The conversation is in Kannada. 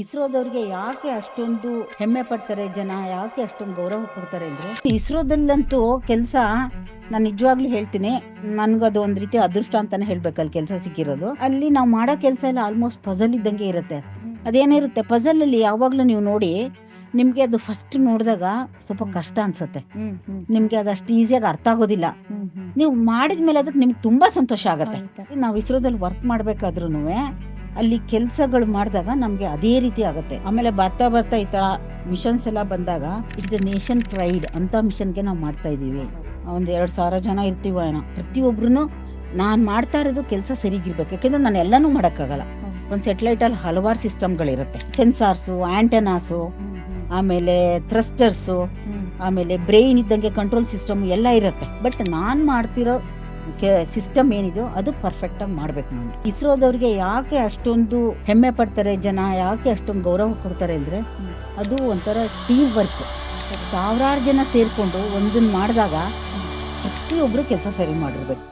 ಇಸ್ರೋದವ್ರಿಗೆ ಯಾಕೆ ಅಷ್ಟೊಂದು ಹೆಮ್ಮೆ ಪಡ್ತಾರೆ ಜನ? ಯಾಕೆ ಅಷ್ಟೊಂದು ಗೌರವ ಕೊಡ್ತಾರೆ ಅಂದ್ರೆ? ಇಸ್ರೋದಲ್ಲಂತೂ ಕೆಲಸ ನಾನು ನಿಜವಾಗ್ಲೂ ಹೇಳ್ತೀನಿ. ನನ್ಗದು ಒಂದ್ ರೀತಿ ಅದೃಷ್ಟ ಅಂತಾನೆ ಹೇಳ್ಬೇಕಲ್ಲಿ ಕೆಲಸ ಸಿಕ್ಕಿರೋದು. ಅಲ್ಲಿ ನಾವು ಮಾಡೋ ಕೆಲಸ ಎಲ್ಲ ಆಲ್ಮೋಸ್ಟ್ ಪಜಲ್ ಇದ್ದಂಗೆ ಇರುತ್ತೆ. ಅದೇನಿರುತ್ತೆ ಪಜಲ್ ಅಲ್ಲಿ ಯಾವಾಗ್ಲೂ ನೀವು ನೋಡಿ ನಿಮ್ಗೆ ಅದು ಫಸ್ಟ್ ನೋಡಿದಾಗ ಸ್ವಲ್ಪ ಕಷ್ಟ ಅನ್ಸುತ್ತೆ. ನಿಮ್ಗೆ ಅದು ಅಷ್ಟು ಈಸಿಯಾಗಿ ಅರ್ಥ ಆಗೋದಿಲ್ಲ. ನೀವು ಮಾಡಿದ್ಮೇಲೆ ಅದಕ್ಕೆ ನಿಮ್ಗೆ ತುಂಬಾ ಸಂತೋಷ ಆಗುತ್ತೆ. ನಾವು ಇಸ್ರೋದಲ್ಲಿ ವರ್ಕ್ ಮಾಡ್ಬೇಕಾದ್ರೂ ಅಲ್ಲಿ ಕೆಲಸಗಳು ಮಾಡಿದಾಗ ನಮಗೆ ಅದೇ ರೀತಿ ಆಗುತ್ತೆ. ಆಮೇಲೆ ಬರ್ತಾ ಬರ್ತಾ ಈ ಥರ ಮಿಷನ್ಸ್ ಎಲ್ಲ ಬಂದಾಗ ಇಟ್ಸ್ ಎ ನೇಷನ್ ಪ್ರೈಡ್ ಅಂತ ಮಿಷನ್ಗೆ ನಾವು ಮಾಡ್ತಾ ಇದ್ದೀವಿ. ಒಂದು ಎರಡು ಸಾವಿರ ಜನ ಇರ್ತೀವೋ ಏನೋ ಪ್ರತಿಯೊಬ್ಬರೂ ನಾನು ಮಾಡ್ತಾ ಇರೋದು ಕೆಲಸ ಸರಿಗಿರ್ಬೇಕು. ಯಾಕೆಂದ್ರೆ ನಾನು ಎಲ್ಲನೂ ಮಾಡೋಕ್ಕಾಗಲ್ಲ. ಒಂದು ಸೆಟ್ಲೈಟಲ್ಲಿ ಹಲವಾರು ಸಿಸ್ಟಮ್ಗಳಿರುತ್ತೆ ಸೆನ್ಸಾರ್ಸು ಆ್ಯಂಟೆನಾಸು ಆಮೇಲೆ ಥ್ರಸ್ಟರ್ಸು ಆಮೇಲೆ ಬ್ರೈನ್ ಇದ್ದಂಗೆ ಕಂಟ್ರೋಲ್ ಸಿಸ್ಟಮ್ ಎಲ್ಲ ಇರುತ್ತೆ. ಬಟ್ ನಾನು ಮಾಡ್ತಿರೋ ಸಿಸ್ಟಮ್ ಏನಿದೆಯೋ ಅದು ಪರ್ಫೆಕ್ಟ್ ಆಗಿ ಮಾಡ್ಬೇಕು ನಾನು ಇಸ್ರೋದವ್ರಿಗೆ ಯಾಕೆ ಅಷ್ಟೊಂದು ಹೆಮ್ಮೆ ಪಡ್ತಾರೆ ಜನ, ಯಾಕೆ ಅಷ್ಟೊಂದು ಗೌರವ ಕೊಡ್ತಾರೆ ಅಂದರೆ ಅದು ಒಂಥರ ಟೀಮ್ ವರ್ಕ್ ಸಾವಿರಾರು ಜನ ಸೇರಿಕೊಂಡು ಒಂದನ್ನು ಮಾಡಿದಾಗ ಪ್ರತಿಯೊಬ್ಬರು ಕೆಲಸ ಸರಿ ಮಾಡಿರ್ಬೇಕು.